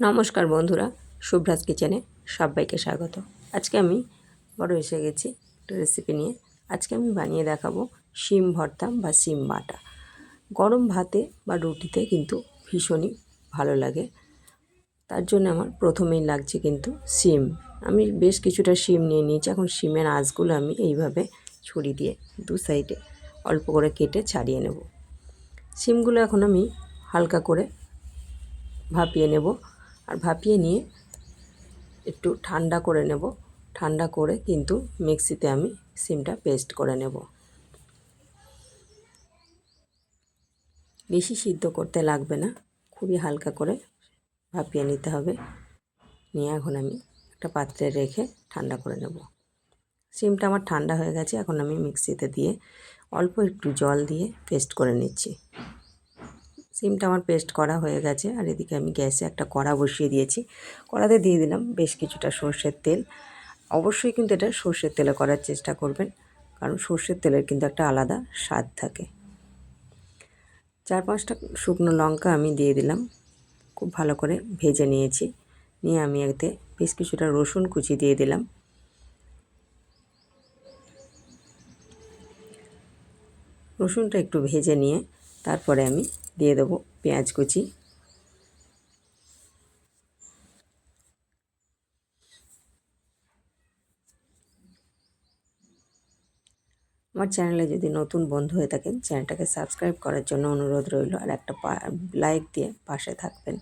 নমস্কার বন্ধুরা, শুভ্রাজ কিচেনে সবাইকে স্বাগত। আজকে আমি বড় এসে গেছি একটা রেসিপি নিয়ে। আজকে আমি বানিয়ে দেখাবো শিম ভর্তা বা শিম বাটা। গরম ভাতে বা রুটিতে কিন্তু ভীষণই ভালো লাগে। তার জন্য আমার প্রথমেই লাগছে কিন্তু শিম। আমি বেশ কিছুটা শিম নিয়ে নিয়েছি, এখন শিমের আঁশগুলো আমি এইভাবে ছুরি দিয়ে দু সাইডে অল্প করে কেটে ছাড়িয়ে নেব। শিমগুলো এখন আমি হালকা করে ভাপিয়ে নেব। আর ভাপিয়ে নিয়ে একটু ঠান্ডা করে নেব। ঠান্ডা করে কিন্তু মিক্সিতে আমি সিমটা পেস্ট করে নেব। বেশি সিদ্ধ করতে লাগবে না, খুবই হালকা করে ভাপিয়ে নিতে হবে। নিয়ে এখন আমি একটা পাত্রে রেখে ঠান্ডা করে নেব। সিমটা আমার ঠান্ডা হয়ে গেছে, এখন আমি মিক্সিতে দিয়ে অল্প একটু জল দিয়ে পেস্ট করে নিচ্ছি। সিমটা আমার পেস্ট করা হয়ে গেছে আর এদিকে আমি গ্যাসে একটা কড়া বসিয়ে দিয়েছি। কড়াতে দিয়ে দিলাম বেশ কিছুটা সর্ষের তেল। অবশ্যই কিন্তু এটা সর্ষের তেলে করার চেষ্টা করবেন, কারণ সর্ষের তেলের কিন্তু একটা আলাদা স্বাদ থাকে। চার পাঁচটা শুকনো লঙ্কা আমি দিয়ে দিলাম, খুব ভালো করে ভেজে নিয়েছি। নিয়ে আমি এতে বেশ কিছুটা রসুন কুচি দিয়ে দিলাম। রসুনটা একটু ভেজে নিয়ে তারপরে আমি দিয়ে দেবো পেঁয়াজ কুচি। আমার চ্যানেলে যদি নতুন বন্ধু হয়ে থাকেন, চ্যানেলটাকে সাবস্ক্রাইব করার জন্য অনুরোধ রইল আর একটা লাইক দিয়ে পাশে থাকবেন।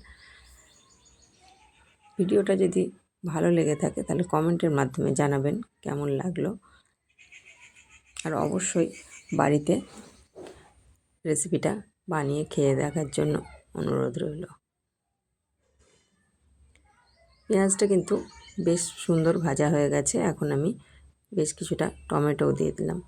ভিডিওটা যদি ভালো লেগে থাকে তাহলে কমেন্টের মাধ্যমে জানাবেন কেমন লাগল। আর অবশ্যই বাড়িতে রেসিপিটা বানিয়ে খেয়ে দেখার জন্য অনুরোধ রইল। পেঁয়াজটা কিন্তু বেশ সুন্দর ভাজা হয়ে গেছে। এখন আমি বেশ কিছুটা টমেটোও দিয়ে দিলাম।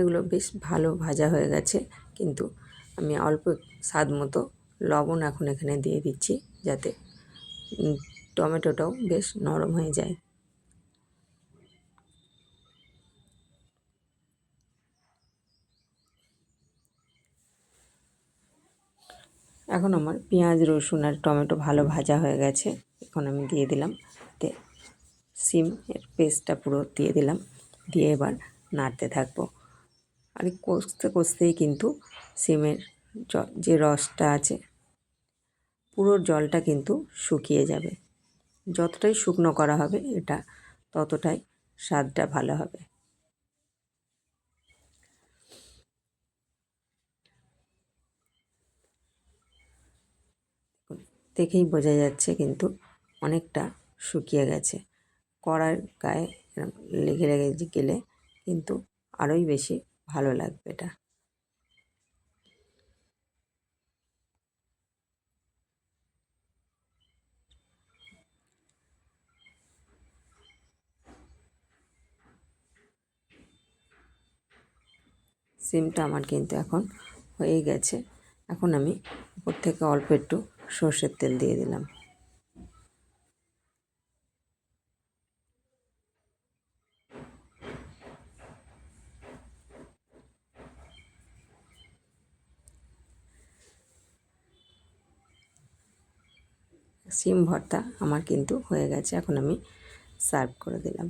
এগুলো বেশ ভালো ভাজা হয়ে গেছে, কিন্তু আমি অল্প স্বাদ মতো লবণ এখন এখানে দিয়ে দিচ্ছি যাতে টমেটোটাও বেশ নরম হয়ে যায়। এখন আমার পেঁয়াজ, রসুন আর টমেটো ভালো ভাজা হয়ে গেছে। এখন আমি দিয়ে দিলাম তে সিম এর পেস্টটা পুরো দিয়ে দিলাম। দিয়ে এবার নাড়তে থাকব। আর কষতে কষতেই কিন্তু সিমের যে রসটা আছে, পুরো জলটা কিন্তু শুকিয়ে যাবে। যতটাই শুকনো করা হবে, এটা ততটাই স্বাদটা ভালো হবে। দেখেই বোঝা যাচ্ছে কিন্তু অনেকটা শুকিয়ে গেছে। কড়ার গায়ে লেগে লেগে গেলে কিন্তু আরোই বেশি ভালো লাগবে এটা। সিমটা আমার কিন্তু এখন হয়ে গেছে। এখন আমি উপর থেকে অল্প একটু সর্ষের তেল দিয়ে দিলাম। সিম ভর্তা আমার কিন্তু হয়ে গেছে। এখন আমি সার্ভ করে দিলাম।